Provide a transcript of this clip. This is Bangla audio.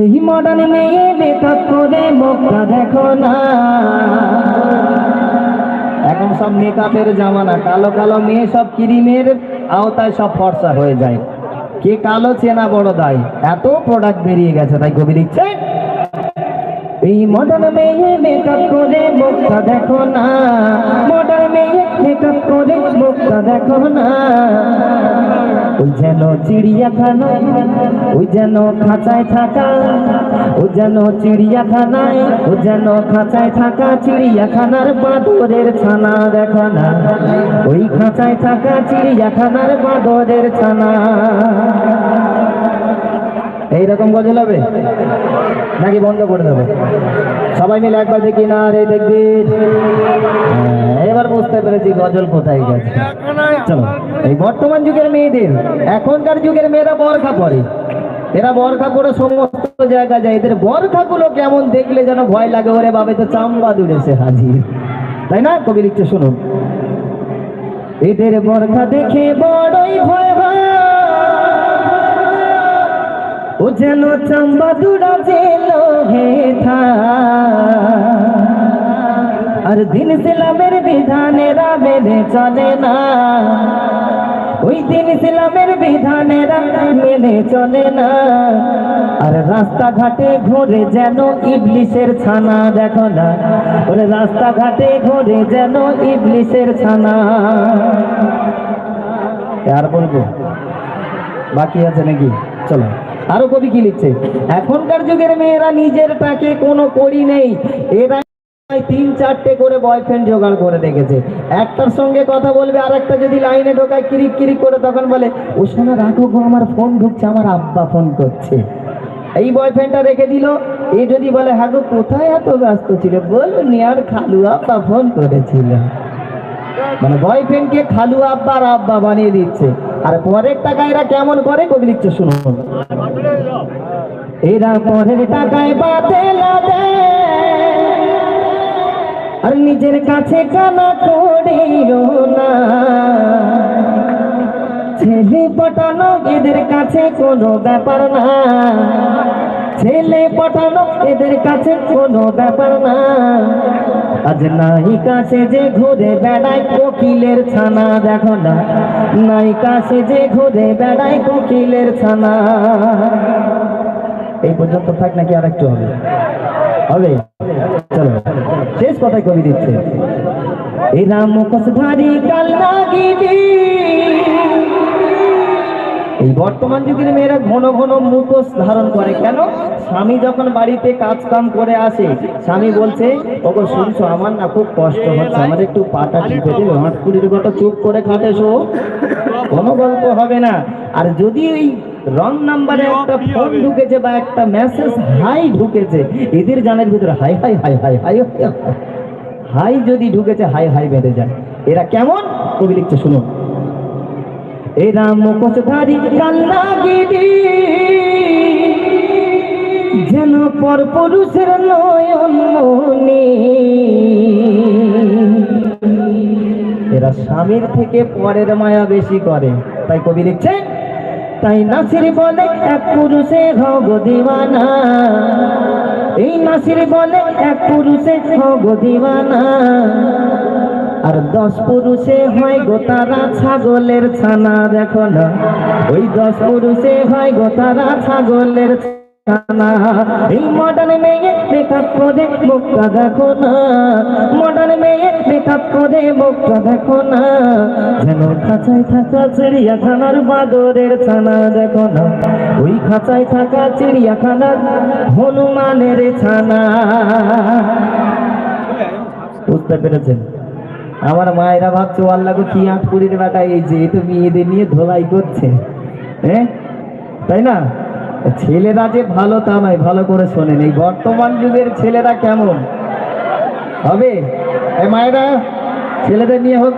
এই মডার্ন মেয়ে মেকআপ করে মুখটা দেখো না। এখন সব মেকআপের জামানা, কালো কালো মেয়ে সব ক্রিমের আওতায় সব ফর্সা হয়ে যায়। কে কালো চেনা বড় দায়, এত প্রোডাক্ট বেরিয়ে গেছে, তাই কবি লিখছে এই মডার্ন মেয়ে মেকআপ করে, মুখটা দেখো না। মডার্ন মেয়ে মেকআপ করে, মুখটা দেখো না। ওই যেন চিড়িয়াখানা, ওই যেন খাঁচায় থাকা ও যেন চিড়িয়াখানায় ও যেন খাঁচায় থাকা, চিড়িয়াখানার বাঁদরের ছানা দেখো না। ওই খাঁচায় থাকা, চিড়িয়াখানার বাঁদরের ছানা। এইরকম গজল হবে নাকি বন্ধ করে দেবে? সবাই মিলে একবার দেখি না রে দেখবি। হ্যাঁ, এবার বুঝতে পেরেছি গজল কোথায় গেছে। চলো এই বর্তমান যুগের মেয়েদের এখনকার যুগের মেয়েরা বরখা পরে। এরা বরখা পরে সমস্ত জায়গা যায়। এদের বরখাগুলো কেমন দেখলে যেন ভয় লাগে? ওরে বাবে তো চাম্বা দূরেছে হাজির। তাই না? কবি লিখছে শুনুন। এদের বরখা দেখে বড়ই ভয় হয়। ও যেন চাম্বা দুরা জেল হে থা আর দিন ইসলামের বিধানেরা মেনে চলে না। ওই দিন ইসলামের বিধানেরা মেনে চলে না। আর রাস্তাঘাটে ঘুরে যেন ইবলিশের ছানা, দেখো না। ওরে রাস্তাঘাটে ঘুরে যেন ইবলিশের ছানা। আর বলব, বাকি আছে নাকি? চলো। আরও কবি কি লিখছে? এখনকার যুগের মেয়েরা নিজের টাকে কোনো করি নেই। এরা তিন চারটে করে বয়ফ্রেন্ড জোগাড় করে রেখেছে। একটার সঙ্গে কথা বলবে আর একটা যদি লাইনে ঢোকায় কিরিক কিরিক করে তখন বলে, ও শোনা রাখো গো, আমার ফোন ঢুকছে, আমার আব্বা ফোন করছে। এই বয়ফ্রেন্ডটা রেখে দিল। এ যদি বলে হ্যাঁ গো কোথায় এত ব্যস্ত ছিল? বল নিয়ার খালু আব্বা ফোন করেছিল। মানে বয়ফ্রেন্ডকে খালু আব্বা আর আব্বা বানিয়ে দিচ্ছে। আর পরের টাকা এরা কেমন করে? কবি লিখছে, শুনুন। এরা পরের টাকায় বাতেলা দেয় আর নিজের কাছে কানা করিও না। ছেলে পটানো, এদের কাছে কোনো ব্যাপার না। ছেলে পটানো, এদের কাছে কোনো ব্যাপার না। আজ নাই কাছে যে ঘুরে বেড়ায় কোকিলের ছানা, দেখো না। নাই কাছে যে ঘুরে বেড়ায় কোকিলের ছানা। এই পর্যন্ত থাক নাকি আর একটু হবে? হবে। চলো, শেষ কথাই কবি দিচ্ছে। এরা মুখোশধারী কালনাগিনী এই বর্তমান যুগের মেয়েরা ঘন ঘন মুখোশ ধারণ করে। কেন? স্বামী যখন বাড়িতে কাজ কাম করে আসে, স্বামী বলছে, ওগো, শুনছো, আমার না খুব কষ্ট হচ্ছে, আমার একটু পাটা টিপে দেবে হাঁট কুড়ির গোটা চুপ করে খাটে শো। কোনো গল্প হবে না। আর যদি ওই রং নাম্বারে একটা ফোন ঢুকেছে বা একটা মেসেজ, হাই ঢুকেছে, এদের জানের ভিতরে হাই হাই হাই হাই হাই হাই যদি ঢুকেছে, হাই হাই বেঁধে যায়। এরা কেমন? কবি লিখছে, শুনুন। এরা মুখোশধারী কান্নাগিরি। যেন পর পুরুষের নয়ন মনি। এরা স্বামীর থেকে পরের মায়া বেশি করে। তাই কবি লিখছে তাই নাসির বলে এক পুরুষে হব দিওয়ানা। এই নাসির বলে এক পুরুষে হব দিওয়ানা। আর দশ পুরুষে হয় গো তারা ছাগলের ছানা দেখো না। ওই দশ পুরুষে হয় গো তারা ছাগলের চিড়িয়াখানার বাদরের ছানা দেখো না। ওই খাঁচায় থাকা চিড়িয়াখানার হনুমানের ছানা। বুঝতে পেরেছেন? আমার মায়েরা ভাবছে আল্লাহ কি আট কুড়ির বেটা এই যে তো মেয়েদের নিয়ে ধোলাই করছে। হ্যাঁ? তাই না? ছেলেরা যে ভালো তা নয়, ভালো করে শোনেন, এই বর্তমান যুগের ছেলেরা কেমন? হবে? মায়েরা, ছেলেদের নিয়ে হোক।